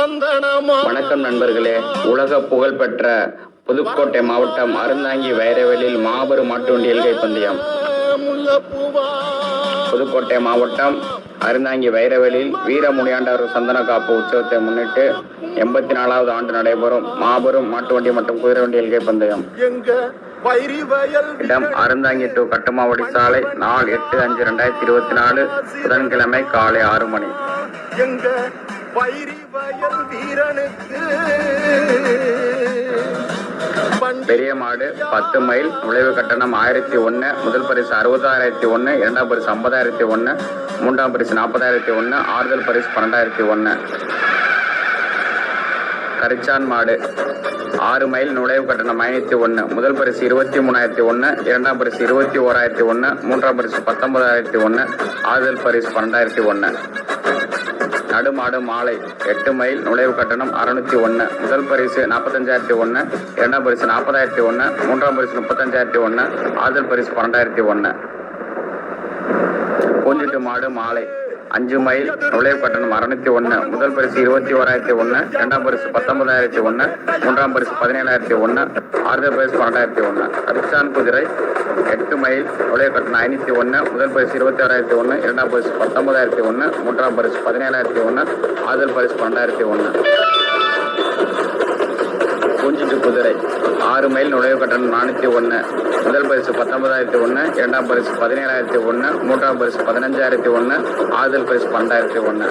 வணக்கம் நண்பர்களே. உலக புகழ்பெற்ற புதுக்கோட்டை மாவட்டம் அறந்தாங்கி வைரவெளியில் மாபெரும் மாட்டு வண்டி எல்கை பந்தயம். புதுக்கோட்டை மாவட்டம் அருந்தாங்கி வைரவெளியில் வீரமுனியாண்டவர் சந்தன காப்பு உற்சவத்தை முன்னிட்டு எண்பத்தி நாலாவது ஆண்டு நடைபெறும் மாபெரும் மாட்டு வண்டி மற்றும் குதிரை வண்டி எல்கை பந்தயம். இடம் அருந்தாங்கி டு கட்டுமாவடி சாலை நாலு எட்டு அஞ்சு ரெண்டாயிரத்தி இருபத்தி நாலு. புதன்கிழமை காலை ஆறு மணி. வீரனுக்கு பெரிய மாடு பத்து மைல் நுழைவு கட்டணம் ஆயிரத்தி ஒன்று முதல் பரிசு அறுபதாயிரத்தி ஒன்று இரண்டாம் பரிசு ஐம்பதாயிரத்தி ஒன்று மூன்றாம் பரிசு நாற்பதாயிரத்தி ஒன்று ஆறுதல் பரிசு பன்னெண்டாயிரத்தி ஒன்று கரிச்சான் மாடு ஆறு மைல் நுழைவு கட்டணம் ஐநூற்றி ஒன்று முதல் பரிசு இருபத்தி மூணாயிரத்தி ஒன்று இரண்டாம் பரிசு இருபத்தி ஓராயிரத்தி ஒன்று மூன்றாம் பரிசு பத்தொன்பதாயிரத்தி ஒன்று ஆறுதல் பரிசு பன்னெண்டாயிரத்தி ஒன்று நடுமாடு மாலை எட்டு மைல் நுழைவு கட்டணம் அறுநூத்தி ஒன்று முதல் பரிசு நாற்பத்தஞ்சாயிரத்தி ஒன்று இரண்டாம் பரிசு நாற்பதாயிரத்தி ஒன்று மூன்றாம் பரிசு முப்பத்தஞ்சாயிரத்தி ஒன்று ஆதல் பரிசு பன்னெண்டாயிரத்தி ஒன்று பூஞ்சிட்டு மாடு மாலை. அஞ்சு மைல் நுழைவு கட்டணம் அறுநூத்தி ஒன்று முதல் பரிசு இருபத்தி ஓராயிரத்தி ஒன்று இரண்டாம் பரிசு பத்தொன்பதாயிரத்தி ஒன்று மூன்றாம் பரிசு பதினேழாயிரத்தி ஒன்று ஆறுதல் பரிசு பன்னெண்டாயிரத்தி ஒன்று கரிச்சான் குதிரை எட்டு மைல் நுழைவு கட்டணம் ஐநூற்றி ஒன்று முதல் பரிசு இருபத்தி ஓராயிரத்தி ஒன்று இரண்டாம் பரிசு பத்தொன்பதாயிரத்தி ஒன்று மூன்றாம் பரிசு பதினேழாயிரத்தி ஒன்று ஆறுதல் பரிசு பன்னெண்டாயிரத்தி ஒன்று பூஞ்சிட்டு குதிரை ஆறு மைல் நுழைவு கட்டணம் நானூற்றி ஒன்று முதல் பரிசு பத்தொன்பதாயிரத்தி ஒன்று இரண்டாம் பரிசு பதினேழாயிரத்தி ஒன்று மூன்றாம் பரிசு பதினஞ்சாயிரத்தி ஒன்று ஆறுதல் பரிசு பன்னெண்டாயிரத்தி ஒன்று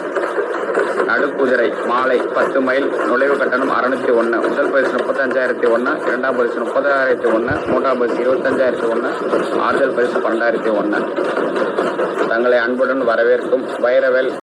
நடுக்குதிரை மாலை பத்து மைல் நுழைவு கட்டணம் அறுநூத்தி ஒன்று முதல் பரிசு முப்பத்தஞ்சாயிரத்தி ஒன்று இரண்டாம் பரிசு முப்பதாயிரத்தி ஒன்று மூன்றாம் பரிசு இருபத்தஞ்சாயிரத்தி ஒன்று ஆறுதல் பரிசு பன்னெண்டாயிரத்தி ஒன்று தங்களை அன்புடன் வரவேற்கும் வைரவேல்